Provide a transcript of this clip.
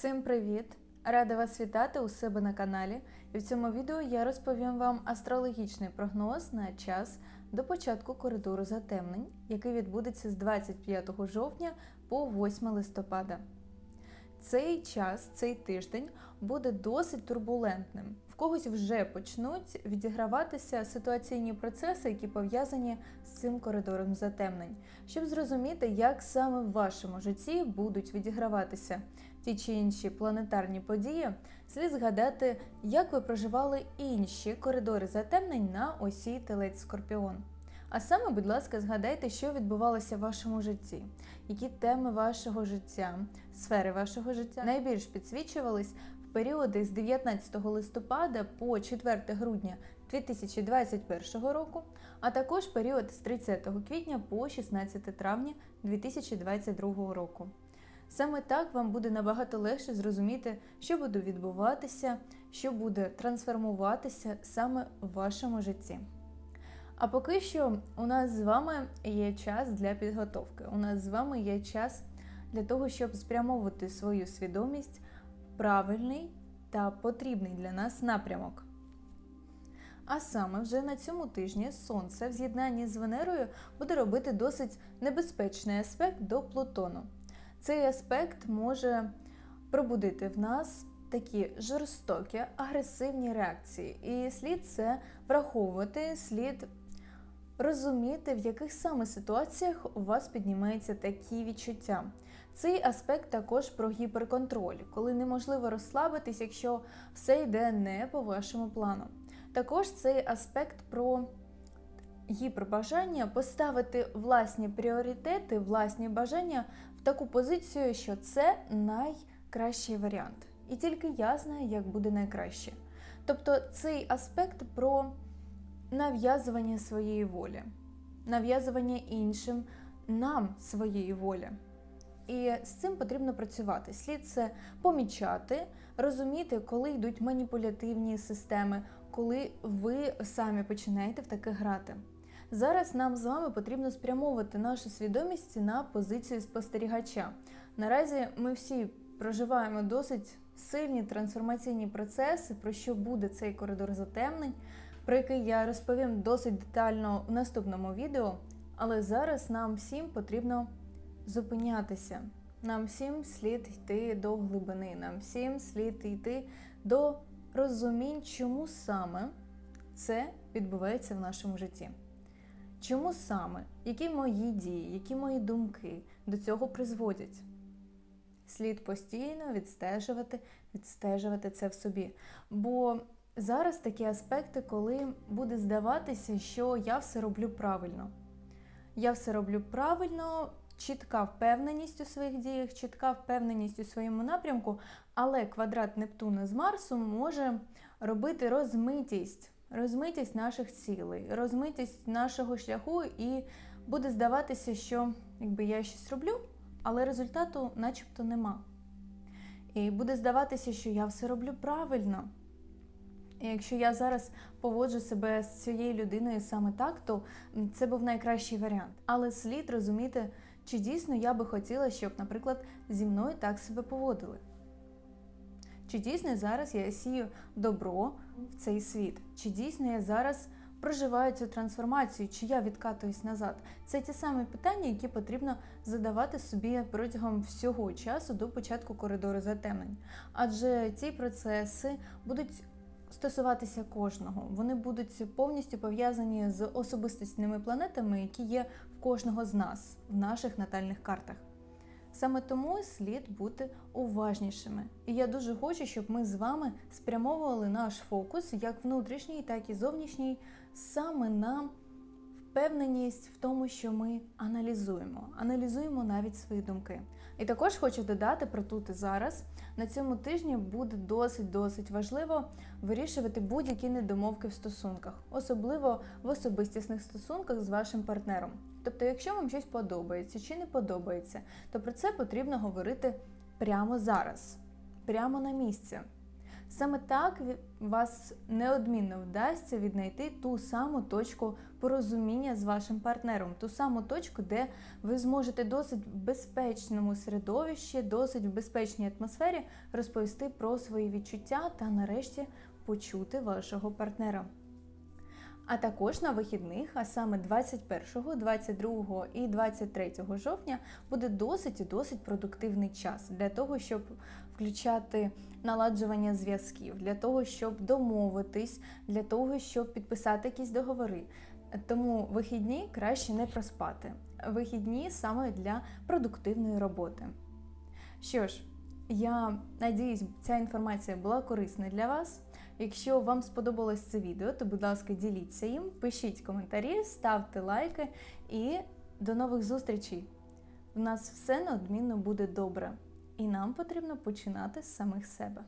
Всім привіт! Рада вас вітати у себе на каналі. І в цьому відео я розповім вам астрологічний прогноз на час до початку коридору затемнень, який відбудеться з 25 жовтня по 8 листопада. Цей час, цей тиждень буде досить турбулентним. В когось вже почнуть відіграватися ситуаційні процеси, які пов'язані з цим коридором затемнень, щоб зрозуміти, як саме в вашому житті будуть відіграватися ті чи інші планетарні події, слід згадати, як ви проживали інші коридори затемнень на осі Телець Скорпіон. А саме, будь ласка, згадайте, що відбувалося в вашому житті, які теми вашого життя, сфери вашого життя найбільш підсвічувались в періоди з 19 листопада по 4 грудня 2021 року, а також період з 30 квітня по 16 травня 2022 року. Саме так вам буде набагато легше зрозуміти, що буде відбуватися, що буде трансформуватися саме в вашому житті. А поки що у нас з вами є час для підготовки. У нас з вами є час для того, щоб спрямовувати свою свідомість в правильний та потрібний для нас напрямок. А саме вже на цьому тижні Сонце в з'єднанні з Венерою буде робити досить небезпечний аспект до Плутону. Цей аспект може пробудити в нас такі жорстокі, агресивні реакції, і слід це враховувати, слід розуміти, в яких саме ситуаціях у вас піднімаються такі відчуття. Цей аспект також про гіперконтроль, коли неможливо розслабитись, якщо все йде не по вашому плану. Також цей аспект про гіпербажання поставити власні пріоритети, власні бажання в таку позицію, що це найкращий варіант. І тільки я знаю, як буде найкраще. Тобто цей аспект про нав'язування своєї волі, нав'язування іншим нам своєї волі. І з цим потрібно працювати. Слід це помічати, розуміти, коли йдуть маніпулятивні системи, коли ви самі починаєте в таке грати. Зараз нам з вами потрібно спрямовувати нашу свідомість на позицію спостерігача. Наразі ми всі проживаємо досить сильні трансформаційні процеси, про що буде цей коридор затемнень, про який я розповім досить детально в наступному відео. Але зараз нам всім потрібно зупинятися. Нам всім слід йти до глибини, нам всім слід йти до розумінь, чому саме це відбувається в нашому житті. Чому саме, які мої дії, які мої думки до цього призводять? Слід постійно відстежувати, відстежувати це в собі. Бо зараз такі аспекти, коли буде здаватися, що я все роблю правильно. Я все роблю правильно, чітка впевненість у своїх діях, чітка впевненість у своєму напрямку, але квадрат Нептуна з Марсом може робити розмитість розмитість наших цілей, розмитість нашого шляху, і буде здаватися, що якби я щось роблю, але результату начебто нема. І буде здаватися, що я все роблю правильно. І якщо я зараз поводжу себе з цією людиною саме так, то це був найкращий варіант. Але слід розуміти, чи дійсно я би хотіла, щоб, наприклад, зі мною так себе поводили. Чи дійсно зараз я сію добро в цей світ? Чи дійсно я зараз проживаю цю трансформацію, чи я відкатуюсь назад? Це ті самі питання, які потрібно задавати собі протягом всього часу до початку коридору затемнень. Адже ці процеси будуть стосуватися кожного. Вони будуть повністю пов'язані з особистісними планетами, які є в кожного з нас в наших натальних картах. Саме тому слід бути уважнішими. І я дуже хочу, щоб ми з вами спрямовували наш фокус, як внутрішній, так і зовнішній, саме на впевненість в тому, що ми аналізуємо, аналізуємо навіть свої думки. І також хочу додати про тут і зараз. На цьому тижні буде досить-досить важливо вирішувати будь-які недомовки в стосунках, особливо в особистісних стосунках з вашим партнером. Тобто, якщо вам щось подобається чи не подобається, то про це потрібно говорити прямо зараз, прямо на місці. Саме так вас неодмінно вдасться віднайти ту саму точку порозуміння з вашим партнером, ту саму точку, де ви зможете досить в безпечному середовищі, досить в безпечній атмосфері розповісти про свої відчуття та нарешті почути вашого партнера. А також на вихідних, а саме 21, 22 і 23 жовтня, буде досить і досить продуктивний час для того, щоб включати наладжування зв'язків, для того, щоб домовитись, для того, щоб підписати якісь договори. Тому вихідні краще не проспати. Вихідні саме для продуктивної роботи. Що ж, я надіюсь, ця інформація була корисна для вас. Якщо вам сподобалось це відео, то будь ласка, діліться їм, пишіть коментарі, ставте лайки і до нових зустрічей. У нас все неодмінно буде добре, і нам потрібно починати з самих себе.